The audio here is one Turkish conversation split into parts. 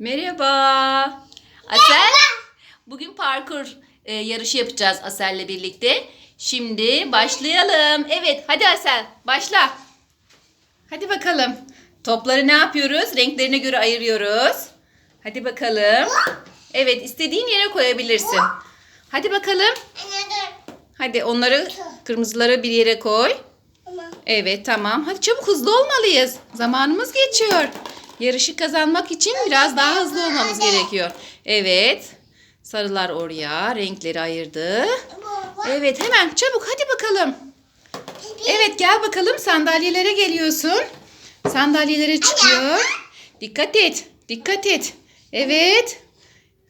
Merhaba. Asel. Bugün parkur e, yarışı yapacağız Asel'le birlikte. Şimdi başlayalım. Evet hadi Asel başla. Hadi bakalım. Topları ne yapıyoruz? Renklerine göre ayırıyoruz. Hadi bakalım. Evet istediğin yere koyabilirsin. Hadi bakalım. Hadi onları kırmızıları bir yere koy. Evet tamam. Hadi çabuk hızlı olmalıyız. Zamanımız geçiyor. Yarışı kazanmak için biraz daha hızlı olmamız gerekiyor. Evet. Sarılar oraya. Renkleri ayırdı. Evet hemen çabuk hadi bakalım. Evet gel bakalım sandalyelere geliyorsun. Sandalyelere çıkıyor. Dikkat et. Dikkat et. Evet.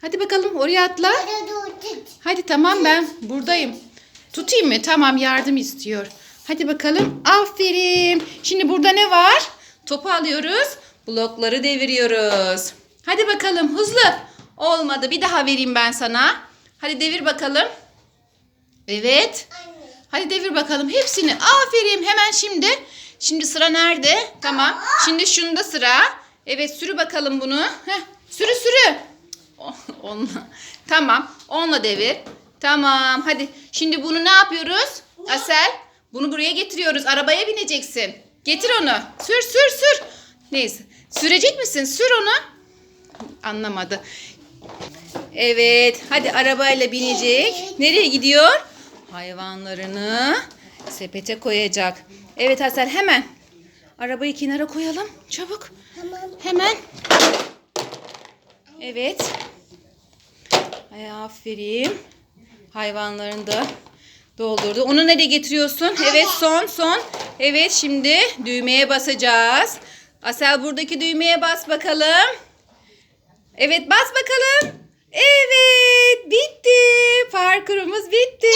Hadi bakalım oraya atla. Hadi tamam ben buradayım. Tutayım mı? Tamam yardım istiyor. Hadi bakalım. Aferin. Şimdi burada ne var? Topu alıyoruz. Blokları deviriyoruz. Hadi bakalım hızlı. Olmadı. Bir daha vereyim ben sana. Hadi devir bakalım. Evet. Hadi devir bakalım hepsini. Aferin. Hemen şimdi. Şimdi sıra nerede? Tamam. Şimdi şunda sıra. Evet sürü bakalım bunu. Heh, sürü sürü. Oh, Onunla. Tamam. Onunla devir. Tamam. Hadi. Şimdi bunu ne yapıyoruz? Asel. Bunu buraya getiriyoruz. Arabaya bineceksin. Getir onu. Sür sür sür. Neyse. Sürecek misin? Sür onu. Anlamadı. Evet. Hadi arabayla binecek. Nereye gidiyor? Hayvanlarını sepete koyacak. Evet Hasan hemen. Arabayı kenara koyalım. Çabuk. Hemen. Evet. Ay, aferin. Hayvanlarını da doldurdu. Onu nereye getiriyorsun? Evet son son. Evet şimdi düğmeye basacağız. Asel buradaki düğmeye bas bakalım. Evet bas bakalım. Evet bitti. Parkurumuz bitti.